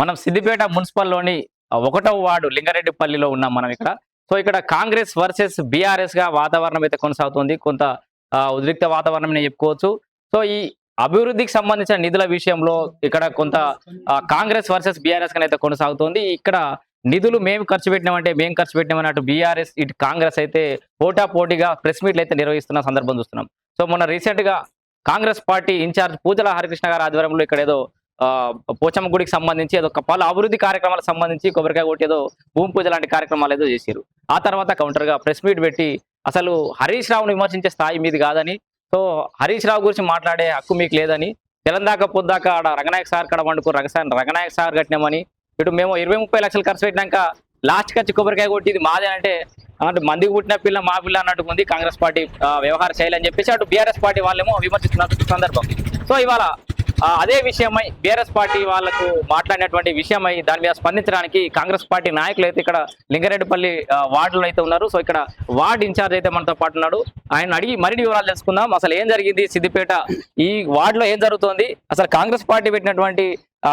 మనం సిద్దిపేట మున్సిపల్లోని ఒకటవ వార్డు లింగారెడ్డిపల్లిలో ఉన్నాం మనం ఇక్కడ. సో ఇక్కడ కాంగ్రెస్ వర్సెస్ బీఆర్ఎస్గా వాతావరణం అయితే కొనసాగుతుంది. కొంత ఉద్రిక్త వాతావరణం నేను చెప్పుకోవచ్చు. సో ఈ అభివృద్ధికి సంబంధించిన నిధుల విషయంలో ఇక్కడ కొంత కాంగ్రెస్ వర్సెస్ బీఆర్ఎస్గా అయితే కొనసాగుతుంది. ఇక్కడ నిధులు మేము ఖర్చు పెట్టినామంటే మేము ఖర్చు పెట్టినామని అటు బీఆర్ఎస్ ఇటు కాంగ్రెస్ అయితే పోటా పోటీగా ప్రెస్ మీట్లు అయితే నిర్వహిస్తున్న సందర్భం చూస్తున్నాం. సో మొన్న రీసెంట్గా కాంగ్రెస్ పార్టీ ఇన్ఛార్జ్ పూజల హరికృష్ణ గారి ఆధ్వర్యంలో ఇక్కడ ఏదో పోచమ్మ గుడికి సంబంధించి ఏదో పలు అభివృద్ధి కార్యక్రమాలకు సంబంధించి కొబ్బరికాయ కొట్టి ఏదో భూమి పూజ లాంటి కార్యక్రమాలు ఏదో చేశారు ఆ తర్వాత కౌంటర్గా ప్రెస్ మీట్ పెట్టి అసలు హరీష్ రావును విమర్శించే స్థాయి మీది కాదని సో హరీష్ రావు గురించి మాట్లాడే హక్కు మీకు లేదని తెలందాక పొద్దాక ఆడ రంగనాయక్ సార్ కడ వండుకు రంగసాన్ రంగనాయక్ సార్ కట్టినామని ఇటు మేము ఇరవై ముప్పై లక్షలు ఖర్చు పెట్టినాక లాస్ట్ ఖర్చు కొబ్బరికాయ కొట్టి ఇది మాదే అంటే అంటే మందికి పుట్టిన పిల్ల మా పిల్ల అన్నట్టు ఉంది కాంగ్రెస్ పార్టీ వ్యవహార శైలి అని చెప్పేసి అటు బీఆర్ఎస్ పార్టీ వాళ్ళేమో విమర్శిస్తున్న సందర్భం. సో ఇవాళ అదే విషయమై బీఆర్ఎస్ పార్టీ వాళ్ళకు మాట్లాడినటువంటి విషయమై దాని మీద స్పందించడానికి కాంగ్రెస్ పార్టీ నాయకులు అయితే ఇక్కడ లింగారెడ్డిపల్లి వార్డులో అయితే ఉన్నారు. సో ఇక్కడ వార్డ్ ఇన్ఛార్జ్ అయితే మనతో పాటు ఉన్నాడు. ఆయన అడిగి మరిన్ని వివరాలు తెలుసుకుందాం. అసలు ఏం జరిగింది సిద్దిపేట? ఈ వార్డులో ఏం జరుగుతోంది? అసలు కాంగ్రెస్ పార్టీ పెట్టినటువంటి ఆ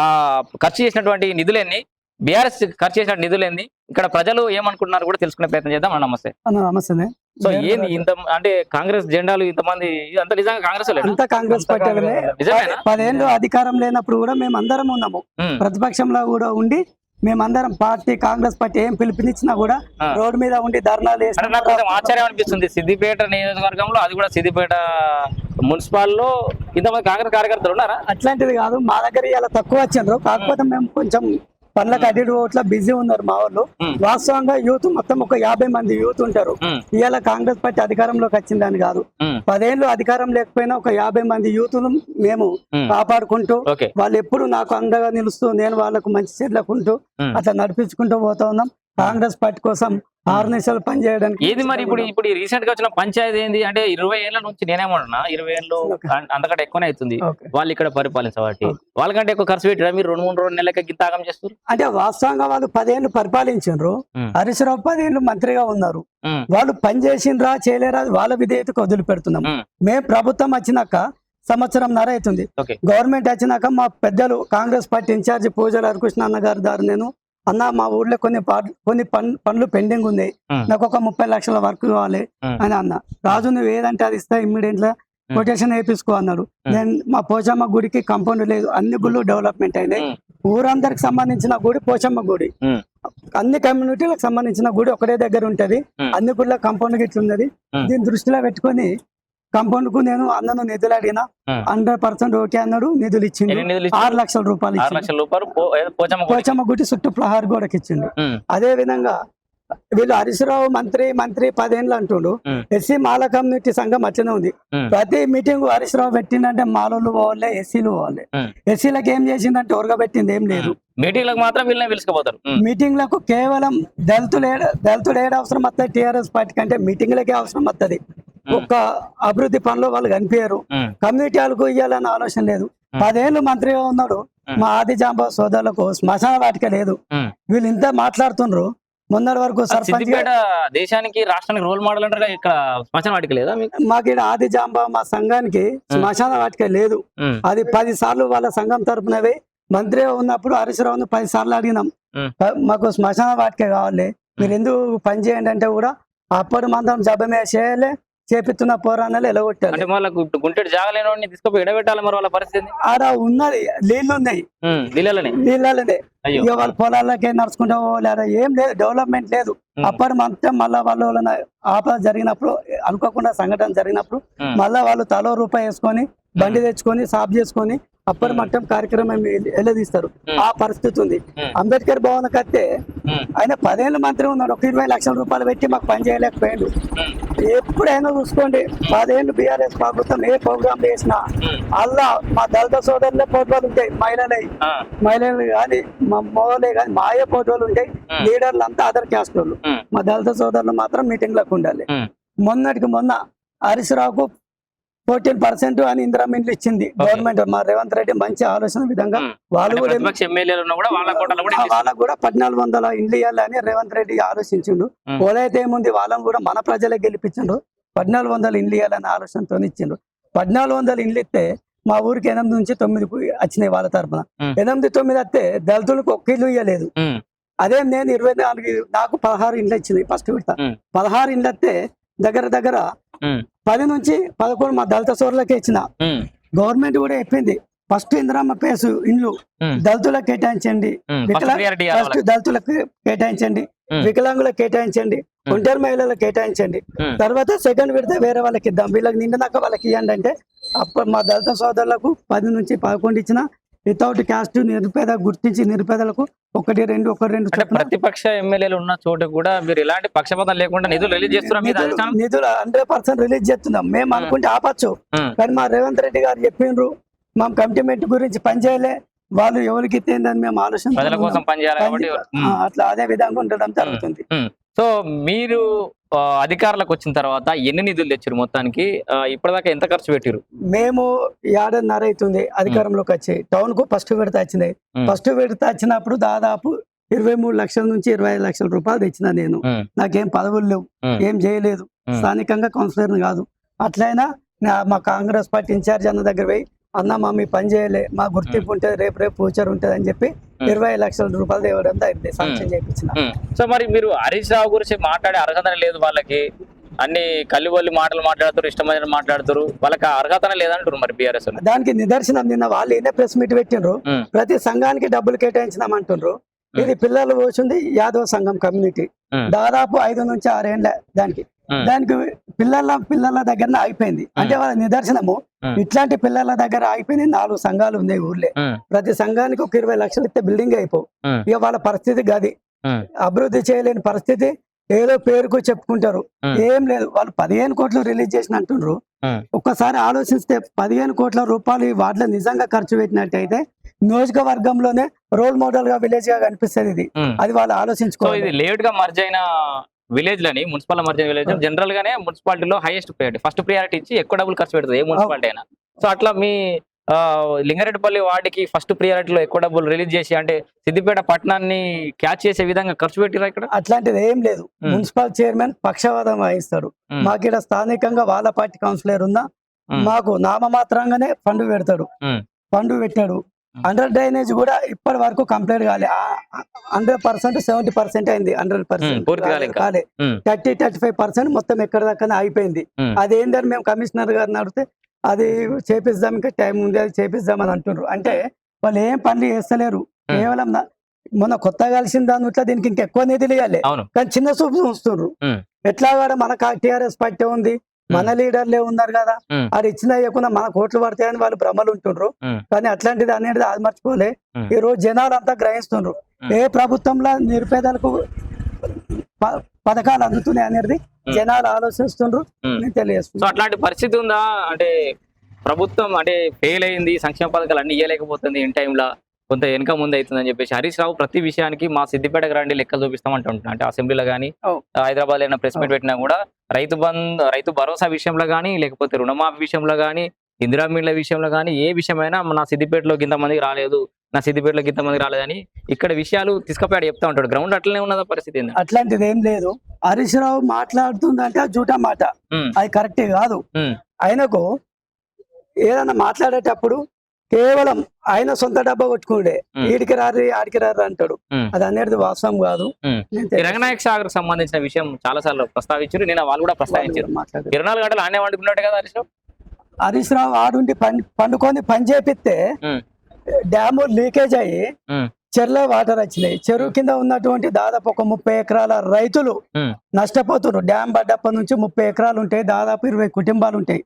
ఖర్చు చేసినటువంటి నిధులేన్ని? బీఆర్ఎస్ ఖర్చు చేసిన నిధులేంది ఇక్కడ ప్రజలు ఏమనుకుంటున్నారు కూడా తెలుసుకునే ప్రయత్నం చేద్దాం. నమస్తే. నమస్తే. సో ఏంది ఇంత అంటే కాంగ్రెస్ జెండాలు ఇంతమంది ఇదంతా నిజంగా కాంగ్రెస్? అంతా కాంగ్రెస్ పార్టీ? పదేళ్ళు అధికారం లేనప్పుడు కూడా మేము అందరం ఉన్నాము. ప్రతిపక్షంలో కూడా ఉండి మేమందరం పార్టీ కాంగ్రెస్ పార్టీ ఏం పిలుపునిచ్చినా కూడా. రోడ్డు మీద ఉండి ధర్నాలు అంటే నాకు కొంచెం ఆశ్చర్యం అనిపిస్తుంది. సిద్దిపేట నియోజకవర్గంలో అది కూడా సిద్దిపేట మున్సిపాల్లో ఇంతమంది కాంగ్రెస్ కార్యకర్తలు ఉన్నారా? అట్లాంటిది కాదు మా దగ్గర ఇలా తక్కువ వచ్చిండ్రు. కాకపోతే మేము కొంచెం పనులకు ఇటు ఓట్ల బిజీ ఉన్నారు మా వాళ్ళు. వాస్తవంగా యూత్ మొత్తం ఒక యాభై మంది యూత్ ఉంటారు. ఇవాళ కాంగ్రెస్ పార్టీ అధికారంలోకి వచ్చిందని కాదు. పదేళ్ళు అధికారం లేకపోయినా ఒక యాభై మంది యూత్ను మేము. కాపాడుకుంటూ వాళ్ళు ఎప్పుడు నాకు అండగా నిలుస్తూ నేను వాళ్ళకు మంచి చెట్లకుంటూ. అట్లా నడిపించుకుంటూ పోతా ఉన్నాం. కాంగ్రెస్ పార్టీ కోసం ఆరు నిమిషాలు పనిచేయడానికి ఏది మరి ఇప్పుడు ఇప్పుడు రీసెంట్గా వచ్చిన పంచాయతీ ఏంది? అంటే ఇరవై ఏళ్ళ నుంచి నేనేమంటున్నా ఇరవై ఏళ్ళు అంతకంటే ఎక్కువనే అవుతుంది. వాళ్ళు ఇక్కడ పరిపాలించబట్టి. వాళ్ళకంటే ఎక్కువ ఖర్చు పెట్టిరా మీరు? రెండు మూడు రోజులు నెలలకి గిత్తాగం చేస్తారు అంటే వాస్తవంగా వాళ్ళు పదేళ్ళు పరిపాలించారు. హరీశ్రావు పదేళ్ళు మంత్రిగా ఉన్నారు. వాళ్ళు పని చేసిండ్రా చేయలేరా? వాళ్ళ విధేయతకు వదిలిపెడుతున్నాం. మేము ప్రభుత్వం వచ్చినాక సంవత్సరం నర అవుతుంది. గవర్నమెంట్ వచ్చినాక మా పెద్దలు కాంగ్రెస్ పార్టీ ఇన్ఛార్జి పూజల హరికృష్ణ అన్న గారి దారి నేను అన్న మా ఊర్లో కొన్ని కొన్ని పన్- పనులు పెండింగ్ ఉన్నాయి. నాకు ఒక ముప్పై లక్షల వర్క్ కావాలి. అని అన్న రాజు నువ్వు ఏదంటే అది ఇస్తా ఇమ్మీడియట్గా. కొటేషన్ వేపించుకో అన్నాడు ఉమ్. నేను మా పోచమ్మ గుడికి కాంపౌండ్ లేదు అన్ని గుళ్ళు డెవలప్మెంట్ అయినాయి. ఊరందరికి సంబంధించిన గుడి పోచమ్మ గుడి. అన్ని కమ్యూనిటీలకు సంబంధించిన గుడి ఒకటే దగ్గర ఉంటది. అన్ని గుళ్ళ కాంపౌండ్ గిట్ల ఉన్నది. దీన్ని దృష్టిలో పెట్టుకొని కాంపౌండ్కు నేను అన్నను నిధులు అడిగిన. హండ్రెడ్ పర్సెంట్ ఓకే అన్నాడు నిధులు ఇచ్చారు? ఆరు లక్షల రూపాయలు పోచమ్మ గుడి. చుట్టూ ప్రహార్ గోడకి ఇచ్చిండు అదే విధంగా వీళ్ళు హరీశ్రావు మంత్రి మంత్రి పదేళ్ళు అంటుండు. ఎస్సీ మాల కమ్యూనిటీ సంఘం అట్లనే ఉంది. ప్రతి మీటింగ్ హరీశ్రావు పెట్టిందంటే మాలోళ్ళు పోవాలి ఎస్సీలు పోవాలి. ఎస్సీలకు ఏం చేసిందంటే ఉరగబెట్టింది ఏం లేదు. మీటింగ్లకు మాత్రం వీళ్ళని పిలుచుకుపోతారు. మీటింగ్లకు కేవలం దళితులు దళితులు ఏడ అవసరం వస్తుంది టిఆర్ఎస్ పార్టీ కంటే మీటింగ్లకే అవసరం వస్తుంది ఒక్క అభివృద్ధి పనులు వాళ్ళు కనిపించారు కమ్యూనిటీ వాళ్ళకు ఇవ్వాలన్న ఆలోచన లేదు. పదేళ్ళు మంత్రిగా ఉన్నాడు. మా ఆది జాంబ సోదరులకు శ్మశాన వాటిక లేదు. వీళ్ళు ఇంత మాట్లాడుతుండ్రు. మొన్నటి వరకు సర్పంచ్ దేశానికి రాష్ట్రానికి రోల్ మోడల్ అంటారు ఇక్కడ శ్మశాన వాటిక లేదా మీకు? ఈడ ఆది జాంబ మా సంఘానికి శ్మశాన వాటిక లేదు. అది పది సార్లు వాళ్ళ సంఘం తరపునవి మంత్రిగా ఉన్నప్పుడు హరీశ్రావును పది సార్లు అడిగినాం. మాకు శ్మశాన వాటిక కావాలి. మీరు ఎందుకు పని చేయండి అంటే కూడా అప్పుడు మందరం జబమే చేయలే. చేపిస్తున్న పోరాణాలు ఎలగొట్టాలి. అంటే వాళ్ళకు గుంటెడు జాగలేని తీసుకుపోయి ఎడబెట్టాలి మరి వాళ్ళ పరిస్థితి ఆడ ఉన్నది నీళ్ళు ఉన్నాయి నీళ్ళనే అయ్యో. ఇక వాళ్ళ పొలాలకే నడుచుకుంటూ పోలేరు? ఏం లేదు డెవలప్మెంట్ లేదు. అప్పటి మొత్తం మళ్ళా వాళ్ళు వాళ్ళ ఆపద జరిగినప్పుడు అనుకోకుండా సంఘటన జరిగినప్పుడు. మళ్ళా వాళ్ళు తలో రూపాయి వేసుకొని బండి తెచ్చుకొని సాఫ్ చేసుకొని అప్పటి మట్టం కార్యక్రమం ఉమ్. ఆ పరిస్థితి ఉంది. అంబేద్కర్ భవన్ కత్తే ఆయన పదేళ్ళ మంత్రి ఉన్నాడు. ఒక ఇరవై లక్షల రూపాయలు పెట్టి మాకు పని చేయలేకపోయాడు. ఎప్పుడైనా చూసుకోండి. పదేళ్ళు బీఆర్ఎస్ ప్రభుత్వం ఏ ప్రోగ్రామ్ చేసినా అల్లా మా దళిత సోదరులే ఫోటోలు ఉంటాయి. మహిళలే. మహిళలు కానీ మా మోలే కానీ మాయే ఫోటోలు ఉంటాయి. లీడర్లు అంతా అదర్ క్యాస్ట్ వాళ్ళు మా దళిత సోదరులు మాత్రం మీటింగ్లకు ఉండాలి. మొన్నటికి మొన్న హరీశ్రావుకు ఫోర్టీన్ పర్సెంట్ అని ఇందిరా మిండ్లు ఇచ్చింది. గవర్నమెంట్ మా రేవంత్ రెడ్డి మంచి ఆలోచన విధంగా. వాళ్ళు. వాళ్ళకు కూడా పద్నాలుగు వందల ఇండ్లు ఇవ్వాలని రేవంత్ రెడ్డి ఆలోచించిండు. పోలైతే ఏముంది? వాళ్ళని కూడా మన ప్రజలే గెలిపించిండ్రు. పద్నాలుగు వందల ఇండ్లు ఇవ్వాలని ఆలోచనతో ఇచ్చిండ్రు. పద్నాలుగు వందల ఇండ్లు ఇస్తే మా ఊరికి ఎనిమిది నుంచి తొమ్మిది వచ్చినాయి వాళ్ళ తరపున. ఉమ్. ఎనిమిది తొమ్మిది వస్తే దళితులకు ఒక్క ఇల్లు ఇవ్వలేదు. అదే నేను ఇరవై నాలుగు నాకు పదహారు ఇండ్లు వచ్చింది ఫస్ట్ విడత. పదహారు ఇండ్లు వస్తే దగ్గర దగ్గర పది నుంచి పదకొండు మా దళిత సోర్లకే ఇచ్చిన గవర్నమెంట్ కూడా చెప్పింది ఫస్ట్ ఇందిరమ్మ పేసు ఇండ్లు దళితులకు కేటాయించండి. ఫస్ట్. దళితులకు కేటాయించండి. వికలాంగులకు కేటాయించండి. ఒంటరి మహిళలకు కేటాయించండి. తర్వాత సెకండ్ విడత వేరే వాళ్ళకి ఇద్దాం వీళ్ళకి నిండినాక వాళ్ళకి ఇవ్వండి అంటే అప్పుడు మా దళిత సోదరులకు పది నుంచి పదకొండు ఇచ్చిన వితౌట్ క్యాస్ట్ నిరుపేద గుర్తించి నిరుపేదలకు ఒకటి రెండు ఒకటి రెండు ప్రతిపక్ష ఎమ్మెల్యేలు ఉన్న చోట కూడా మీరు ఎలాంటి పక్షపాతం లేకుండా నిధులు రిలీజ్ చేస్తున్నారు మీద నిధులు- హండ్రెడ్ పర్సెంట్ రిలీజ్ చేస్తున్నాం. మేము అనుకుంటే ఆపచ్చు. కానీ మా రేవంత్ రెడ్డి గారు చెప్పిండ్రు మా కమిట్మెంట్ గురించి పనిచేయలే వాళ్ళు ఎవరికి ఇచ్చిందని మేము ఆలోచన ప్రజల కోసం పనిచేయాలి. అట్లా అదే విధంగా ఉండడం జరుగుతుంది. సో మీరు అధికారులకు వచ్చిన తర్వాత ఎన్ని నిధులు తెచ్చారు మొత్తానికి? ఇప్పటిదాకా ఎంత ఖర్చు పెట్టారు మేము ఏడాదిన్నర అవుతుంది అధికారంలోకి వచ్చి. టౌన్కు ఫస్ట్ విడత ఉమ్. ఫస్ట్ విడత వచ్చినప్పుడు దాదాపు ఇరవై మూడు లక్షల నుంచి ఇరవై ఐదు లక్షల రూపాయలు తెచ్చిన నేను. నాకేం పదవులు లేవు. ఏం చేయలేదు. స్థానికంగా కౌన్సిలర్ కాదు. అట్లయినా మా కాంగ్రెస్ పార్టీ ఇన్ఛార్జ్ అన్న దగ్గర పోయి అన్న మా మీ పని చేయలే మా గుర్తింపు ఉంటుంది రేపు రేపు ఫ్యూచర్ ఉంటుంది అని చెప్పి. ఇరవై లక్షల రూపాయలు ఇవ్వడం అయింది శాంక్షన్ చేయించిన. సో మరి మీరు హరీష్ రావు గురించి మాట్లాడే అర్హత లేదు వాళ్ళకి అన్ని కల్లిబొల్లి మాటలు మాట్లాడుతారు ఇష్టమైన మాట్లాడుతారు వాళ్ళకి అర్హత లేదంటారు మరి బీఆర్ఎస్ దానికి నిదర్శనం నిన్న వాళ్ళు ఏనే ప్రెస్ మీట్ పెట్టిండ్రు ఉమ్. ప్రతి సంఘానికి డబ్బులు కేటాయించినామంటుండ్రు ఇది పిల్లలు పోసింది యాదవ సంఘం కమ్యూనిటీ. దాదాపు ఐదు నుంచి ఆరేళ్ళ దానికి. దానికి పిల్లల పిల్లల దగ్గర ఆగిపోయింది అంటే వాళ్ళ నిదర్శనము. ఇట్లాంటి పిల్లల దగ్గర ఆగిపోయింది నాలుగు సంఘాలు ఉన్నాయి ఊర్లే. ప్రతి సంఘానికి ఒక ఇరవై లక్షలు ఇస్తే బిల్డింగ్ అయిపో ఉమ్. ఇక వాళ్ళ పరిస్థితి గది. అభివృద్ధి చేయలేని పరిస్థితి ఏదో పేరుకు చెప్పుకుంటారు. ఏం లేదు. వాళ్ళు పదిహేను కోట్లు రిలీజ్ చేసిన ఉమ్. ఒక్కసారి ఆలోచిస్తే పదిహేను కోట్ల రూపాయలు ఈ వాటిలో నిజంగా ఖర్చు పెట్టినట్టయితే నియోజకవర్గంలోనే రోల్ మోడల్గా విలేజ్గా కనిపిస్తుంది ఇది. అది వాళ్ళు ఆలోచించుకోవాలి. లేట్గా మర్జ్ అయిన విలేజ్ లని మున్సిపల్ మర్జ్ అయిన విలేజ్ జనరల్ గానే మున్సిపాలిటీలో హైయెస్ట్ ప్రయారిటీ ఫస్ట్ ప్రియారిటీ ఇచ్చి ఎక్కువ డబ్బులు ఖర్చు పెడుతుంది ఏ మున్సిపాలిటీ అయినా సో అట్లా మీ లింగారెడ్డిపల్లి వార్డుకి ఫస్ట్ ప్రియారిటీలో ఎక్కువ డబ్బులు రిలీజ్ చేసి అంటే సిద్దిపేట పట్టణాన్ని క్యాచ్ చేసే విధంగా ఖర్చు పెట్టిరా ఇక్కడ అట్లాంటిది ఏం లేదు. మున్సిపల్ చైర్మన్ పక్షవాదం వహిస్తాడు ఉమ్. మాకు ఇక్కడ స్థానికంగా వాళ్ళ పార్టీ కౌన్సిలర్ ఉందా. మాకు నామమాత్రంగానే ఫండ్ పెడతాడు. ఫండ్ పెట్టాడు ఉమ్. అండర్ డ్రైనేజ్ కూడా ఇప్పటి వరకు కంప్లీట్ కాలే హండ్రెడ్ పర్సెంట్ సెవెంటీ పర్సెంట్ అయింది హండ్రెడ్ పర్సెంట్ ఇంకా. కాలే. థర్టీ థర్టీ ఫైవ్ పర్సెంట్ మొత్తం ఎక్కడ దాకా అయిపోయింది ఉమ్. అదేంటని మేము కమిషనర్ గారిని అడిగితే అది చేపిద్దాం ఇంకా టైం ఉంది అది చేపిద్దాం అని అంటున్నారు అంటే వాళ్ళు ఏం పనులు చేస్తలేరు. కేవలం మొన్న కొత్తగా కలిసిన దాని ఇట్లా దీనికి ఇంకెక్కువ నిధులు ఇవ్వాలి కానీ చిన్న చూపు చూస్తున్నారు. ఎట్లా కూడా మన టిఆర్ఎస్ పార్టీ ఉంది మన లీడర్లే ఉన్నారు కదా. అది ఇచ్చిన ఇవ్వకుండా మన కోట్లు పడతాయని వాళ్ళు భ్రమలు ఉంటుండ్రు. కానీ అట్లాంటిది అనేది అది మర్చిపోలే. ఈ రోజు జనాలు అంతా గ్రహిస్తుండ్రు. ఏ ప్రభుత్వంలో నిరుపేదలకు పథకాలు అందుతున్నాయి అనేది. జనాలు ఆలోచిస్తుండ్రు. నేను తెలియజేస్తున్నాను అట్లాంటి పరిస్థితి ఉందా అంటే ప్రభుత్వం అంటే ఫెయిల్ అయింది సంక్షేమ పథకాలు అన్ని ఇవ్వలేకపోతుంది ఇన్ టైంలో కొంత వెనక ముందు అవుతుందని చెప్పేసి. హరీష్ రావు ప్రతి విషయానికి మా సిద్దిపేటకు రండి లెక్కలు చూపిస్తామంటూ ఉంటున్నా. అంటే అసెంబ్లీలో కానీ. హైదరాబాద్ ఏమైనా ప్రెస్ మీట్ పెట్టినా కూడా రైతు బంద్ రైతు భరోసా విషయంలో కానీ లేకపోతే రుణమాఫీ విషయంలో కానీ ఇందిరా మిల్ల విషయంలో కానీ ఏ విషయమైనా నా సిద్దిపేటలో ఇంతమందికి రాలేదు నా సిద్దిపేటలో ఇంతమందికి రాలేదని ఇక్కడ విషయాలు తీసుకపోయాడు చెప్తా ఉంటాడు. గ్రౌండ్ అట్లనే ఉన్నదా పరిస్థితి ఏంది? అట్లాంటిది ఏం లేదు. హరీష్ రావు మాట్లాడుతుందంటే జూటా మాట. అది కరెక్టే కాదు. ఆయనకు ఏదన్నా మాట్లాడేటప్పుడు కేవలం ఆయన సొంత డబ్బా కొట్టుకుండే. ఈడికి రారు ఆడికి రారు అంటాడు. అది అనేది వాస్తవం కాదు. రంగనాయక్ సాగర్ సంబంధించిన విషయం చాలా సార్లు ప్రస్తావించారు నేను వాళ్ళు కూడా ప్రస్తావించారు. ఇరవై నాలుగు గంటలు ఆనే వండుకున్నాడు కదా హరీష్ హరీష్ రావు ఆడుండి పండుకొని పని చేపిస్తే. డ్యాము లీకేజ్ అయ్యి ఉమ్. చెరువులో వాటర్ వచ్చినాయి చెరువు కింద ఉన్నటువంటి దాదాపు ఒక ముప్పై ఎకరాల రైతులు. నష్టపోతున్నారు డ్యామ్ పడ్డప్పటి నుంచి ముప్పై ఎకరాలు ఉంటాయి దాదాపు ఇరవై కుటుంబాలు ఉంటాయి.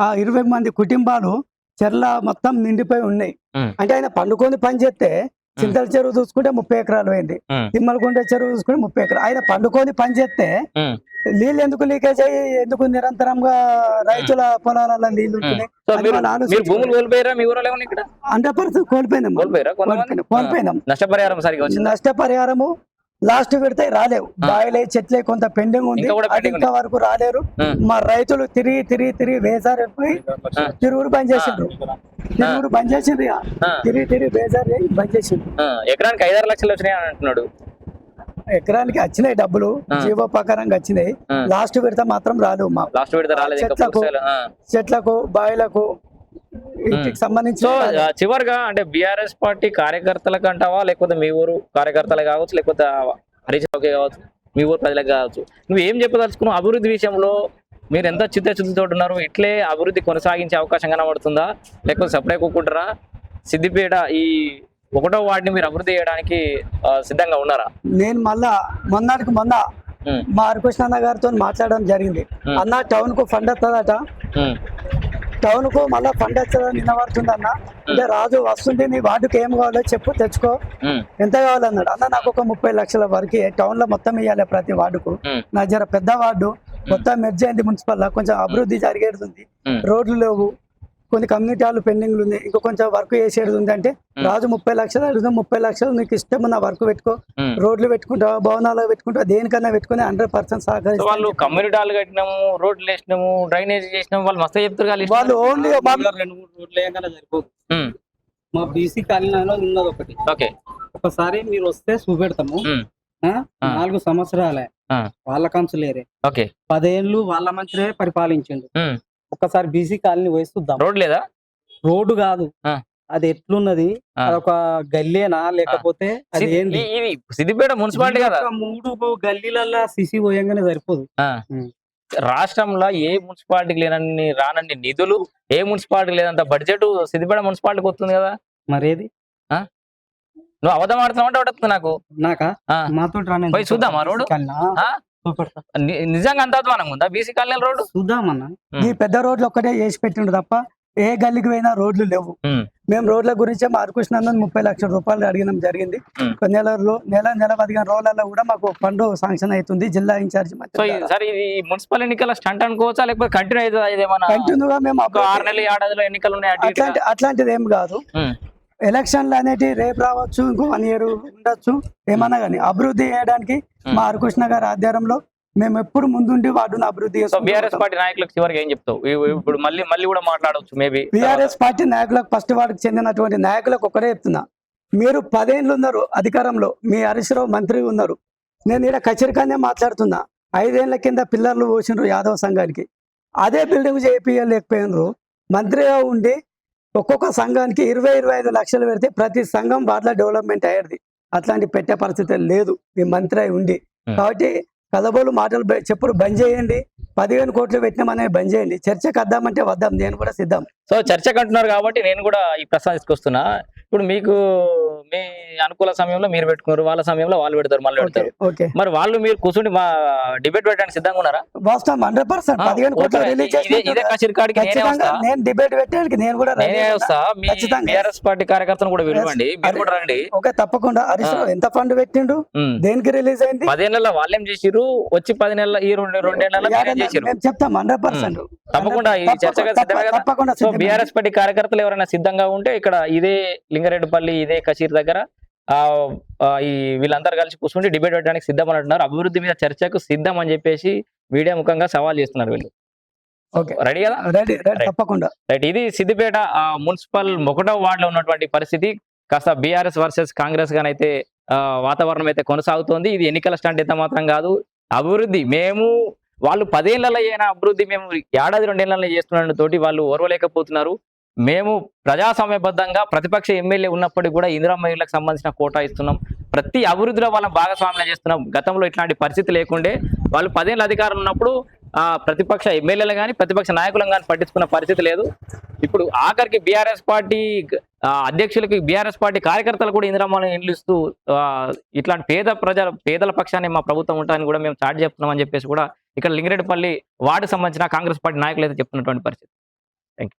ఆ ఇరవై మంది కుటుంబాలు చెర్ల మొత్తం నిండిపోయి ఉన్నాయి. అంటే ఆయన పండుకొని పని చేస్తే చింతల చెరువు చూసుకుంటే ముప్పై ఎకరాలు అయింది ఉమ్. తిమ్మలకుంట చెరువు చూసుకుంటే ముప్పై ఎకరాలు. ఆయన పండుకొని పని చేస్తే. నీళ్ళు ఎందుకు లీకేజ్ అయ్యి ఎందుకు నిరంతరంగా రైతుల పొలాలలో నీళ్ళు హండ్రెడ్ పర్సెంట్ కోల్పోయినాం. కోల్పోయినాం. నష్టపరిహారం నష్టపరిహారము లాస్ట్ పెడితే రాలేవు. బాయిలే చెట్లే కొంత పెండింగ్ ఉంది. అది ఇంకా వరకు రాలేరు. మా రైతులు తిరిగి తిరిగి తిరిగి వేసారిపోయి ఆ. తిరుగుడు బంద్ చేసిండ్రు. తిరుగుడు బంద్ చేసిండ్రు తిరిగి తిరిగి చేసి బంద్ చేసిండ్రు. ఎకరానికి ఐదారు లక్షలు వచ్చినాయి అంటున్నాడు. ఎకరానికి వచ్చినాయి డబ్బులు. జీవోపకరంగా వచ్చినాయి. లాస్ట్ పెడితే మాత్రం రాలేవు మా చెట్లకు. చెట్లకు బాయిలకు వీటికి సంబంధించి చివరిగా అంటే బీఆర్ఎస్ పార్టీ కార్యకర్తలకు అంటావా లేకపోతే మీ ఊరు కార్యకర్తలు కావచ్చు లేకపోతే హరీష్ రావుకే కావచ్చు మీ ఊరు ప్రజలకు కావచ్చు. నువ్వు ఏం చెప్పదలుచుకున్నావు? అభివృద్ధి విషయంలో మీరు ఎంత చిత్తశుద్ధితో ఉన్నారు? ఇట్లే అభివృద్ధి కొనసాగించే అవకాశం కనబడుతుందా? లేకపోతే సపరేట్ కూకుంటారా? సిద్దిపేట ఈ ఒకటో వార్డుని మీరు అభివృద్ధి చేయడానికి సిద్ధంగా ఉన్నారా? నేను మళ్ళా మొన్నటికి మొన్న మా హరికృష్ణ అన్న గారితో మాట్లాడడం జరిగింది. అన్న టౌన్కు ఫండ్ వస్తుందట. టౌన్కు మళ్ళా ఫండ్ వస్తుందని నిలబడుతుంది అన్న. అంటే రాజు వస్తుంది నీ వార్డుకి ఏం కావాలో చెప్పు తెచ్చుకో. ఎంత కావాలన్నాడు అన్న నాకు ఒక ముప్పై లక్షల వరకు టౌన్లో మొత్తం ఇవ్వాలి ప్రతి వార్డుకు. నా జర పెద్ద వార్డు మొత్తం మెర్జ్ అయింది మున్సిపల్లో కొంచెం అభివృద్ధి జరిగేది. రోడ్లు లేవు కొన్ని కమ్యూనిటీ హాల్ పెండింగ్లు ఉంది ఇంకా కొంచెం వర్క్ చేసేది ఉంది అంటే రాజు ముప్పై లక్షలు అడుగుతాం ముప్పై లక్షలు నీకు ఇష్టం ఉన్న వర్క్ పెట్టుకో. రోడ్లు పెట్టుకుంటావా భవనాలు పెట్టుకుంటావా దేనికన్నా పెట్టుకుని హండ్రెడ్ పర్సెంట్ సో వాళ్ళు సహకరిస్తారు కమ్యూనిటీ హాల్ కట్టినాము రోడ్లు వేసినాము డ్రైనేజ్ చేసినాము వాళ్ళు మస్తు చెప్తారు. వాళ్ళు ఓన్లీ రెండు మూడు రోడ్లు వేయగానే సరిపోదు. ఉమ్, మా బీసీ కాలనీలో ఉన్నది ఒకటి. ఓకే. ఒకసారి మీరు వస్తే చూపెడతాము. నాలుగు సంవత్సరాలే. ఆ. వాళ్ళ కంచులేరే ఓకే. పదేళ్ళు వాళ్ళ మంచిరే పరిపాలించిండు. ఉమ్. ఒక్కసారి బీసీ కాలనీ పోయి చూద్దాం రోడ్ లేదా రోడ్డు కాదు ఆ. అది ఎట్లున్నది ఆ. అదొక గల్లీనా లేకపోతే అది సిద్ది- ఏంది ఈ- ఇది సిద్దిపేట మున్సిపాలిటీ కదా మూడు గల్లీలల్లో సిసి పోయంగానే సరిపోదు ఆ. ఉమ్. రాష్ట్రంలో ఏ మున్సిపాలిటీకి లేనన్ని రానన్ని నిధులు ఏ మున్సిపాలిటీకి లేనంత బడ్జెట్ సిద్దిపేట మున్సిపాలిటీకి వస్తుంది కదా మరేది నువ్వు అబద్ధం ఆడుతున్నావు అంటే నాకు నాకా ఆ. మాతో పోయి చూద్దామా రోడ్డు? ఆ? నిజంగా అంత అధ్వానంగా ఉందా? BC colony road? చూద్దామన్నా. ఈ పెద్ద రోడ్లు ఒక్కటే చేసి పెట్టిండు తప్ప ఏ గల్లీకి పోయినా రోడ్లు లేవు. మేము రోడ్ల గురించి మా హరికృష్ణ ముప్పై లక్షల రూపాయలు అడిగినాం జరిగింది. నెలలో నెల నెల పదిహేను రోజులలో కూడా మాకు ఫండ్ శాంక్షన్ అవుతుంది. జిల్లా ఇన్ఛార్జ్ మున్సిపల్ ఎన్నికల స్టంట్ అనుకోవచ్చా? లేకపోతే కంటిన్యూ అవుతుందా ఇదేమన్నా కంటిన్యూగా మేము ఒక ఆరు నెలలు ఏడాదిలో ఎన్నికలు? అట్లాంటి అట్లాంటిది ఏం కాదు. ఎలక్షన్లు అనేటి రేపు రావచ్చు ఇంకో వన్ ఇయర్ ఉండొచ్చు. ఏమన్నా కానీ అభివృద్ధి చేయడానికి మా హరికృష్ణ గారి ఆధ్వర్యంలో మేము ఎప్పుడు ముందుండి వాటిని అభివృద్ధి సో బీఆర్ఎస్ పార్టీ నాయకులకు చివరికి ఏం చెప్తావు? ఇప్పుడు మళ్ళీ మళ్ళీ కూడా మాట్లాడవచ్చు మేబీ బీఆర్ఎస్ పార్టీ నాయకులకు ఫస్ట్ వార్డుకు చెందినటువంటి నాయకులకు ఒకటే చెప్తున్నా. మీరు పదేళ్ళు ఉన్నారు అధికారంలో మీ హరీష్ రావు మంత్రి ఉన్నారు. నేను ఇక్కడ కచేరికానే మాట్లాడుతున్నా. ఐదేళ్ళ కింద పిల్లర్లు పోసిండ్రు యాదవ సంఘానికి. అదే బిల్డింగ్ చేపియలేకపోయినరు మంత్రిగా ఉండి ఒక్కొక్క సంఘానికి ఇరవై ఇరవై ఐదు లక్షలు పెడితే ప్రతి సంఘం వాటిలో డెవలప్మెంట్ అయ్యేది. అట్లాంటి పెట్టే పరిస్థితి లేదు. మీ మంత్రి అయి ఉండి. కాబట్టి కలబోలు మాటలు చెప్పుడు బంద్ చేయండి. పదిహేను కోట్లు పెట్టినామనే బంద్ చేయండి. చర్చకు వద్దామంటే వద్దాం. నేను కూడా సిద్ధం. సో చర్చకు అంటున్నారు కాబట్టి నేను కూడా ఈ ప్రశ్న తీసుకొస్తున్నా. ఇప్పుడు మీకు మీ అనుకూల సమయంలో మీరు పెట్టుకున్నారు వాళ్ళ సమయంలో వాళ్ళు పెడతారు మళ్ళీ పెడతారు. ఓకే. మరి వాళ్ళు మీరు కూర్చుని మా డిబేట్ పెట్టడానికి సిద్ధంగా ఉన్నారా? వాస్తవం హండ్రెడ్ పర్సెంట్. ఆ, పదిహేను కోట్లు ఓకే. రిలీజ్ ఇదే కాడికి నేనే డిబేట్ పెట్టడానికి నేను కూడా నేనే ఉన్నా. వస్తా. మీ ఖచ్చితంగా. బీఆర్ఎస్ పార్టీ కార్యకర్తను కూడా పిలవండి. మీరు. కూడా రండి. ఓకే తప్పకుండా. హరీష్ ఎంత ఫండ్ పెట్టిండు. దేనికి రిలీజ్ అయింది? పదేళ్ళలో వాళ్ళేం చేసిర్రు? వచ్చి పది నెలల ఈ రెండు చేసిర్రు? మేము చెప్తాం హండ్రెడ్ పర్సెంట్. తప్పకుండా ఈ చర్చగా తప్పకుండా సో. బీఆర్ఎస్ పార్టీ కార్యకర్తలు ఎవరైనా సిద్ధంగా ఉంటే ఇక్కడ ఇదే లింగారెడ్డిపల్లి ఇదే కచీర్ దగ్గర ఈ వీళ్ళందరూ కలిసి కూర్చుండి డిబేట్ పెట్టడానికి సిద్ధం అని అంటున్నారు. అభివృద్ధి మీద చర్చకు సిద్ధం అని చెప్పేసి మీడియా ముఖంగా సవాల్ చేస్తున్నారు వీళ్ళు. ఓకే. రెడీ కదా. తప్పకుండా. రైట్ ఇది సిద్దిపేట మున్సిపల్ ఒకటో వార్డులో ఉన్నటువంటి పరిస్థితి. కాస్త బీఆర్ఎస్ వర్సెస్ కాంగ్రెస్ గానైతే వాతావరణం అయితే కొనసాగుతోంది. ఇది ఎన్నికల స్టాంట్ ఎంత మాత్రం కాదు. అభివృద్ధి మేము వాళ్ళు పదేళ్ళలో అయిన అభివృద్ధి మేము ఏడాది రెండేళ్ళలో చేస్తున్న తోటి వాళ్ళు ఓర్వలేకపోతున్నారు. మేము ప్రజాస్వామ్యబద్ధంగా ప్రతిపక్ష ఎమ్మెల్యే ఉన్నప్పటికీ కూడా ఇందిరా మహిళలకు సంబంధించిన కోటా ఇస్తున్నాం. ప్రతి అభివృద్ధిలో వాళ్ళని భాగస్వామ్యం చేస్తున్నాం. గతంలో ఇట్లాంటి పరిస్థితి లేకుండే వాళ్ళు పదేళ్ళ అధికారం ఉన్నప్పుడు ప్రతిపక్ష ఎమ్మెల్యేలు కానీ ప్రతిపక్ష నాయకులను కానీ పట్టించుకున్న పరిస్థితి లేదు. ఇప్పుడు ఆఖరికి బీఆర్ఎస్ పార్టీ అధ్యక్షులకి బీఆర్ఎస్ పార్టీ కార్యకర్తలు కూడా ఇందిరామాలను ఇండ్లు ఇస్తూ ఇట్లాంటి పేద ప్రజల పేదల పక్షాన్ని మా ప్రభుత్వం ఉంటాయని కూడా మేము చాటి చెప్తున్నామని చెప్పేసి కూడా ఇక్కడ లింగిరెడ్డిపల్లి వార్డు సంబంధించిన కాంగ్రెస్ పార్టీ నాయకులు అయితే చెప్తున్నటువంటి పరిస్థితి. థ్యాంక్